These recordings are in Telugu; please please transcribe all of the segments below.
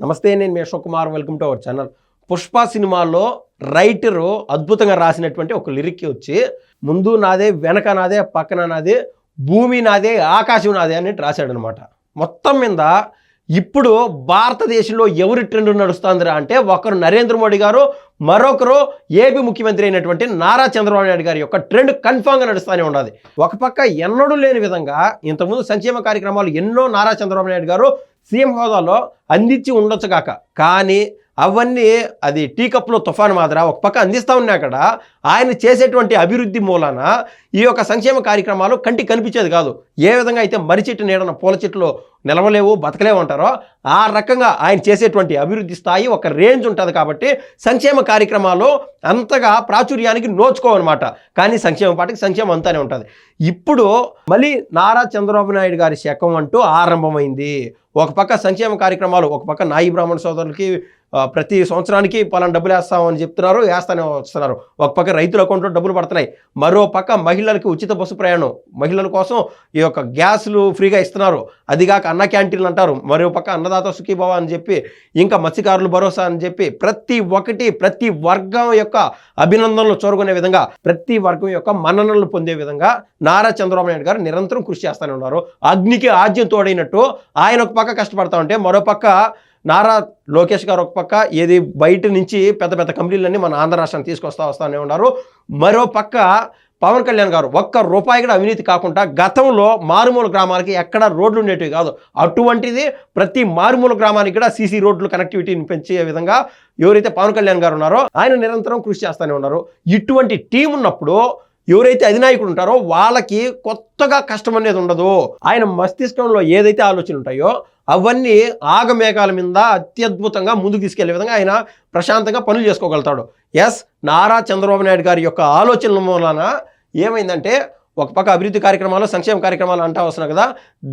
నమస్తే నేను మీ Ashok Kumar. Welcome to our channel Pushpa సినిమాలో రైటరు అద్భుతంగా రాసినటువంటి ఒక లిరిక్ వచ్చి ముందు నాదే వెనక నాదే పక్కన నాదే భూమి నాదే ఆకాశం నాదే అని రాశాడనమాట. మొత్తం మీద ఇప్పుడు భారతదేశంలో ఎవరి ట్రెండ్ నడుస్తుందిరా అంటే ఒకరు నరేంద్ర మోడీ గారు మరొకరు ఏపీ ముఖ్యమంత్రి అయినటువంటి నారా చంద్రబాబు నాయుడు గారి యొక్క ట్రెండ్ కన్ఫామ్గా నడుస్తూనే ఉన్నది ఒక పక్క ఎన్నడూ లేని విధంగా ఇంతకుముందు సంక్షేమ కార్యక్రమాలు ఎన్నో నారా చంద్రబాబు నాయుడు గారు సీఎం హోదాలో అందించి ఉండొచ్చు కాక. కానీ అవన్నీ అది టీ కప్లో తుఫాను మాదిర ఒక పక్క అందిస్తూ ఉన్నా అక్కడ ఆయన చేసేటువంటి అభివృద్ధి మూలాన ఈ యొక్క సంక్షేమ కార్యక్రమాలు కంటికి కనిపించేది కాదు. ఏ విధంగా అయితే మర్రి చెట్టు నీడన పూల చెట్లు నిలవలేవు బతకలేవు అంటారో ఆ రకంగా ఆయన చేసేటువంటి అభివృద్ధి స్థాయి ఒక రేంజ్ ఉంటుంది కాబట్టి సంక్షేమ కార్యక్రమాలు అంతగా ప్రాచుర్యానికి నోచుకోవన్నమాట. కానీ సంక్షేమ పాటకి సంక్షేమం అంతానే ఉంటుంది. ఇప్పుడు మళ్ళీ నారా చంద్రబాబు నాయుడు గారి శకం అంటూ ఆరంభమైంది. ఒక పక్క సంక్షేమ కార్యక్రమాలు ఒక పక్క నాయి బ్రాహ్మణ సోదరులకి ప్రతి సంవత్సరానికి పలానా డబ్బులు వేస్తామని చెప్తున్నారు వేస్తానే వస్తున్నారు. ఒక పక్క రైతుల అకౌంట్లో డబ్బులు పడుతున్నాయి. మరో పక్క మహిళలకి ఉచిత బస్సు ప్రయాణం మహిళల కోసం ఈ యొక్క గ్యాస్లు ఫ్రీగా ఇస్తున్నారు. అదిగాక అన్న క్యాంటీన్లు అంటారు. మరో పక్క అన్నదాత సుఖీభవ అని చెప్పి ఇంకా మత్స్యకారులు భరోసా అని చెప్పి ప్రతి ఒక్కటి ప్రతి వర్గం యొక్క అభినందనలు చోరుకునే విధంగా ప్రతి వర్గం యొక్క మన్ననలు పొందే విధంగా నారా చంద్రబాబు నాయుడు గారు నిరంతరం కృషి చేస్తూనే ఉన్నారు. అగ్నికి ఆజ్యం తోడైనట్టు ఆయన ఒక పక్క కష్టపడతా ఉంటే మరో పక్క నారా లోకేష్ గారు ఒక పక్క ఏది బయట నుంచి పెద్ద పెద్ద కంపెనీలన్నీ మన ఆంధ్ర రాష్ట్రాన్ని తీసుకొస్తా వస్తానే ఉన్నారు. మరో పక్క పవన్ కళ్యాణ్ గారు ఒక్క రూపాయి కూడా అవినీతి కాకుండా గతంలో మారుమూల గ్రామాలకి ఎక్కడ రోడ్లు ఉండేటివి కాదు. అటువంటిది ప్రతి మారుమూల గ్రామానికి కూడా సీసీ రోడ్లు కనెక్టివిటీని పెంచే విధంగా ఎవరైతే పవన్ కళ్యాణ్ గారు ఉన్నారో ఆయన నిరంతరం కృషి చేస్తూనే ఉన్నారు. ఇటువంటి టీం ఉన్నప్పుడు ఎవరైతే అధినాయకుడు ఉంటారో వాళ్ళకి కొత్తగా కష్టం అనేది ఉండదు. ఆయన మస్తిష్కంలో ఏదైతే ఆలోచనలు ఉంటాయో అవన్నీ ఆగమేఘాల మీద అత్యద్భుతంగా ముందుకు తీసుకెళ్ళే విధంగా ఆయన ప్రశాంతంగా పనులు చేసుకోగలుగుతాడు. ఎస్ నారా చంద్రబాబు నాయుడు గారి యొక్క ఆలోచనల మూలన ఏమైందంటే ఒక పక్క అభివృద్ధి కార్యక్రమాలు సంక్షేమ కార్యక్రమాలు అంటా వస్తున్నాయి కదా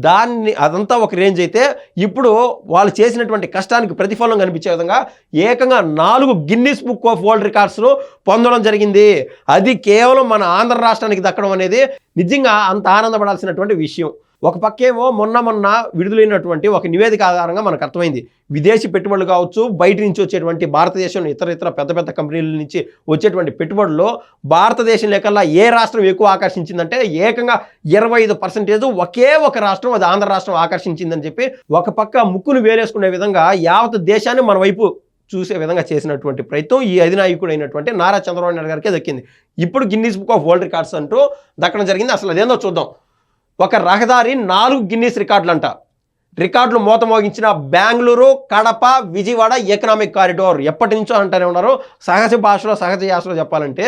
దాన్ని అదంతా ఒక రేంజ్ అయితే ఇప్పుడు వాళ్ళు చేసినటువంటి కష్టానికి ప్రతిఫలం కనిపించే విధంగా ఏకంగా నాలుగు గిన్నిస్ బుక్ ఆఫ్ వరల్డ్ రికార్డ్స్ను పొందడం జరిగింది. అది కేవలం మన ఆంధ్ర రాష్ట్రానికి దక్కడం అనేది నిజంగా అంత ఆనందపడాల్సినటువంటి విషయం. ఒక పక్కేమో మొన్న మొన్న విడుదలైనటువంటి ఒక నివేదిక ఆధారంగా మనకు అర్థమైంది. విదేశీ పెట్టుబడులు కావచ్చు బయట నుంచి వచ్చేటువంటి భారతదేశంలో ఇతర ఇతర పెద్ద పెద్ద కంపెనీల నుంచి వచ్చేటువంటి పెట్టుబడులు భారతదేశం లేకల్లా ఏ రాష్ట్రం ఎక్కువ ఆకర్షించిందంటే ఏకంగా ఇరవై ఐదు పర్సెంటేజ్ ఒకే ఒక రాష్ట్రం అది ఆంధ్ర రాష్ట్రం ఆకర్షించిందని చెప్పి ఒక పక్క ముక్కును వేరేసుకునే విధంగా యావత్ దేశాన్ని మన వైపు చూసే విధంగా చేసినటువంటి ప్రయత్నం ఈ అధినాయకుడు అయినటువంటి నారా చంద్రబాబు నాయుడు గారికి దక్కింది. ఇప్పుడు Guinness book of world records అంటూ దక్కడం జరిగింది. అసలు అదేందో చూద్దాం. ఒక రహదారి నాలుగు గిన్నీస్ రికార్డులు అంట రికార్డులు మోతమోగించిన బెంగళూరు కడప విజయవాడ ఎకనామిక్ కారిడోర్ ఎప్పటి నుంచో అంటూనే ఉన్నారు. సహజ భాషలో సహజ యాసలో చెప్పాలంటే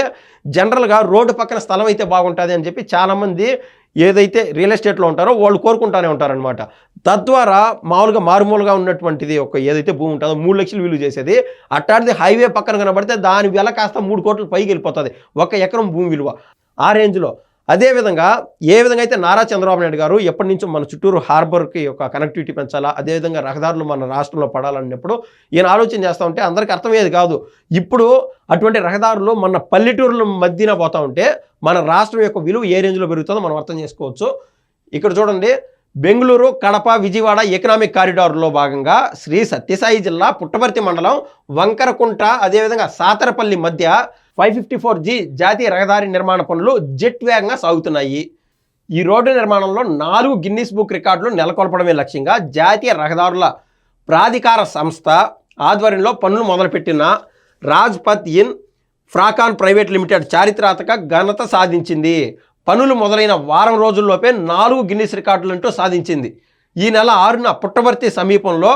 జనరల్గా రోడ్డు పక్కన స్థలం అయితే బాగుంటుంది అని చెప్పి చాలామంది ఏదైతే రియల్ ఎస్టేట్లో ఉంటారో వాళ్ళు కోరుకుంటానే ఉంటారనమాట తద్వారా మామూలుగా మారుమూలుగా ఉన్నటువంటిది ఒక ఏదైతే భూమి ఉంటుందో మూడు లక్షలు విలువ చేసేది అట్టాడిది హైవే పక్కన కనబడితే దాని వెల కాస్త మూడు కోట్ల పైకి వెళ్ళిపోతుంది. ఒక ఎకరం భూమి విలువ. ఆ రేంజ్లో అదేవిధంగా ఏ విధంగా అయితే నారా చంద్రబాబు నాయుడు గారు ఎప్పటి నుంచో మన చుట్టూరు హార్బర్కి ఒక కనెక్టివిటీ పెంచాలా అదేవిధంగా రహదారులు మన రాష్ట్రంలో పడాలన్నప్పుడు ఈయన ఆలోచన చేస్తూ ఉంటే అందరికీ అర్థమయ్యేది కాదు. ఇప్పుడు అటువంటి రహదారులు మన పల్లెటూరుల మధ్యన పోతూ ఉంటే మన రాష్ట్రం యొక్క విలువ ఏ రేంజ్లో పెరుగుతుందో మనం అర్థం చేసుకోవచ్చు. ఇక్కడ చూడండి బెంగళూరు కడప విజయవాడ ఎకనామిక్ కారిడార్లో భాగంగా శ్రీ సత్యసాయి జిల్లా పుట్టపర్తి మండలం వంకరకుంట అదేవిధంగా సాతరపల్లి మధ్య ఫైవ్ ఫిఫ్టీ ఫోర్ జీ జాతీయ రహదారి నిర్మాణ పనులు జెట్ వేగంగా సాగుతున్నాయి. ఈ రోడ్డు నిర్మాణంలో నాలుగు గిన్నీస్ బుక్ రికార్డులు నెలకొల్పడమే లక్ష్యంగా జాతీయ రహదారుల ప్రాధికార సంస్థ ఆధ్వర్యంలో పనులు మొదలుపెట్టిన రాజ్పత్ ఇన్ ఫ్రాకాన్ ప్రైవేట్ లిమిటెడ్ చారిత్రాత్మక ఘనత సాధించింది. పనులు మొదలైన వారం రోజుల్లోపే నాలుగు గిన్నిస్ రికార్డులంటూ సాధించింది. ఈ నెల ఆరున పుట్టవర్తి సమీపంలో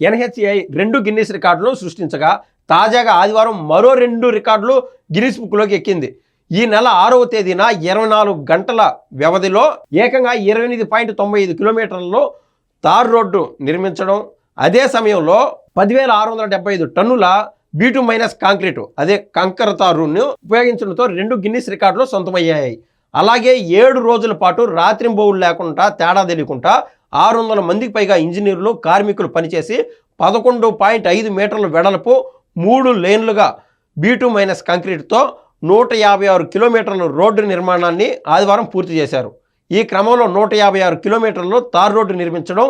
ఎన్హెచ్ఐ రెండు గిన్నిస్ రికార్డులను సృష్టించగా తాజాగా ఆదివారం మరో రెండు రికార్డులు గిన్నిస్ బుక్లోకి ఎక్కింది. ఈ నెల ఆరవ తేదీన ఇరవై నాలుగు గంటల వ్యవధిలో ఏకంగా ఇరవై ఎనిమిది పాయింట్ తొంభై ఐదు కిలోమీటర్లలో తార్ రోడ్డు నిర్మించడం అదే సమయంలో పదివేల ఆరు వందల డెబ్బై ఐదు టన్నుల బీటు మైనస్ కాంక్రీటు అదే కంకర తారును ఉపయోగించడంతో రెండు గిన్నిస్ రికార్డులు సొంతమయ్యాయి. అలాగే ఏడు రోజుల పాటు రాత్రింబోవులు లేకుండా తేడా తెలియకుండా ఆరు వందల మందికి పైగా ఇంజనీర్లు కార్మికులు పనిచేసి పదకొండు పాయింట్ ఐదు మీటర్ల వెడల్పు మూడు లేన్లుగా బీటు మైనస్ కాంక్రీట్తో నూట యాభై ఆరు కిలోమీటర్ల రోడ్డు నిర్మాణాన్ని ఆదివారం పూర్తి చేశారు. ఈ క్రమంలో నూట యాభై ఆరు కిలోమీటర్లు తార్ రోడ్డు నిర్మించడం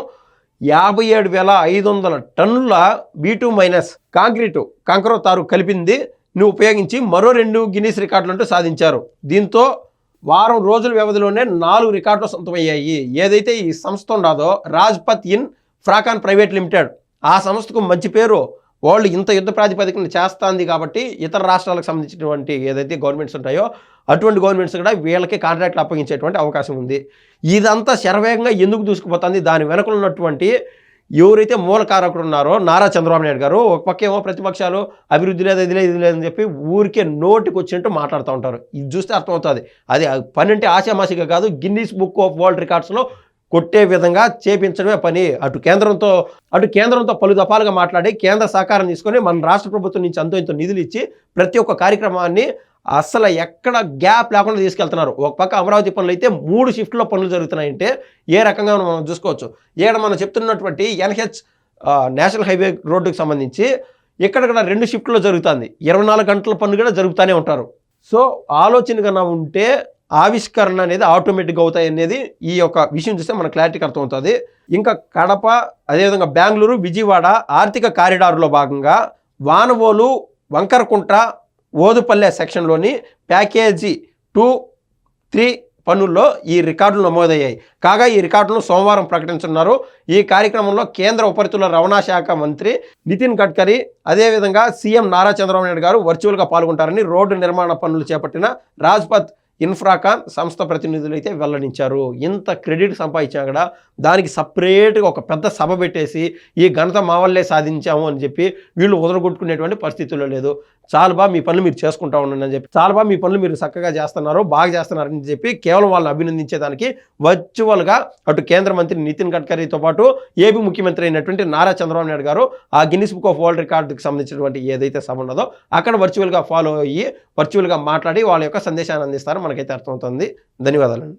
యాభై ఏడు వేల ఐదు వందల టన్నుల బీటూ మైనస్ కాంక్రీటు కంకర తారు కలిపింది ని ఉపయోగించి మరో రెండు గిన్నీస్ రికార్డులంటూ సాధించారు. దీంతో వారం రోజుల వ్యవధిలోనే నాలుగు రికార్డులు సొంతమయ్యాయి. ఏదైతే ఈ సంస్థ ఉండదో రాజ్పత్ ఇన్ ఫ్రాకాన్ ప్రైవేట్ లిమిటెడ్. ఆ సంస్థకు మంచి పేరు వాళ్ళు ఇంత యుద్ధ ప్రాతిపదికన చేస్తుంది కాబట్టి ఇతర రాష్ట్రాలకు సంబంధించినటువంటి ఏదైతే గవర్నమెంట్స్ ఉంటాయో అటువంటి గవర్నమెంట్స్ కూడా వీళ్ళకి కాంట్రాక్ట్లు అప్పగించేటువంటి అవకాశం ఉంది. ఇదంతా శరవేగంగా ఎందుకు దూసుకుపోతుంది? దాని వెనుకలు ఉన్నటువంటి ఎవరైతే మూల కారకుడు ఉన్నారో నారా చంద్రబాబు నాయుడు గారు ఒక పక్క ఏమో ప్రతిపక్షాలు అభివృద్ధి లేదు ఇది లేదు ఇది లేదని చెప్పి ఊరికే నోటికి వచ్చినట్టు మాట్లాడుతూ ఉంటారు. ఇది చూస్తే అర్థమవుతుంది. అది పని అంటే ఆశామాసిగా కాదు గిన్నీస్ బుక్ ఆఫ్ వరల్డ్ రికార్డ్స్లో కొట్టే విధంగా చేపించడమే పని. అటు కేంద్రంతో అటు కేంద్రంతో పలు దఫాలుగా మాట్లాడి కేంద్ర సహకారం తీసుకొని మన రాష్ట్ర ప్రభుత్వం నుంచి అంతో ఇంతో నిధులు ఇచ్చి ప్రతి ఒక్క కార్యక్రమాన్ని అసలు ఎక్కడ గ్యాప్ లేకుండా తీసుకెళ్తున్నారు. ఒక పక్క అమరావతి పనులు అయితే మూడు షిఫ్ట్లో పనులు జరుగుతున్నాయంటే ఏ రకంగా మనం చూసుకోవచ్చు. ఇక్కడ మనం చెప్తున్నటువంటి ఎన్హెచ్ నేషనల్ హైవే రోడ్డుకి సంబంధించి ఇక్కడక్కడ రెండు షిఫ్ట్లో జరుగుతుంది. ఇరవై నాలుగు గంటల పనులు కూడా జరుగుతూనే ఉంటారు. సో ఆలోచన కన్నా ఉంటే ఆవిష్కరణ అనేది ఆటోమేటిక్గా అవుతాయి అనేది ఈ యొక్క విషయం చూస్తే మన క్లారిటీకి అర్థమవుతుంది. ఇంకా కడప అదేవిధంగా బెంగళూరు విజయవాడ ఆర్థిక కారిడార్లో భాగంగా వానవోలు వంకరకుంట ఓదుపల్లె సెక్షన్లోని ప్యాకేజీ టూ త్రీ పనుల్లో ఈ రికార్డులు నమోదయ్యాయి. కాగా ఈ రికార్డులను సోమవారం ప్రకటించున్నారు ఈ కార్యక్రమంలో కేంద్ర ఉపరితల రవాణా శాఖ మంత్రి నితిన్ గడ్కరీ అదేవిధంగా సీఎం నారా చంద్రబాబు నాయుడు గారు వర్చువల్గా పాల్గొంటారని రోడ్డు నిర్మాణ పనులు చేపట్టిన రాజ్పథ్ ఇన్ఫ్రాకాన్ సంస్థ ప్రతినిధులు అయితే వెల్లడించారు. ఇంత క్రెడిట్ సంపాదించినా కూడా దానికి సపరేట్గా ఒక పెద్ద సభ పెట్టేసి ఈ ఘనత మా వల్లే సాధించాము అని చెప్పి వీళ్ళు వదలగొట్టుకునేటువంటి పరిస్థితుల్లో లేదు. చాలా బాగా మీ పనులు మీరు చేసుకుంటా ఉండండి అని చెప్పి చాలా బాగా మీ పనులు మీరు చక్కగా చేస్తున్నారు బాగా చేస్తున్నారని చెప్పి కేవలం వాళ్ళని అభినందించేదానికి వర్చువల్గా అటు కేంద్ర మంత్రి నితిన్ గడ్కరీతో పాటు ఏపీ ముఖ్యమంత్రి అయినటువంటి నారా చంద్రబాబు నాయుడు గారు ఆ గిన్నిస్ బుక్ ఆఫ్ వరల్డ్ రికార్డుకి సంబంధించినటువంటి ఏదైతే సభ ఉన్నదో అక్కడ వర్చువల్గా ఫాలో అయ్యి వర్చువల్గా మాట్లాడి వాళ్ళ యొక్క సందేశాన్ని అందిస్తారు. మనకైతే అర్థమవుతుంది. ధన్యవాదాలండి.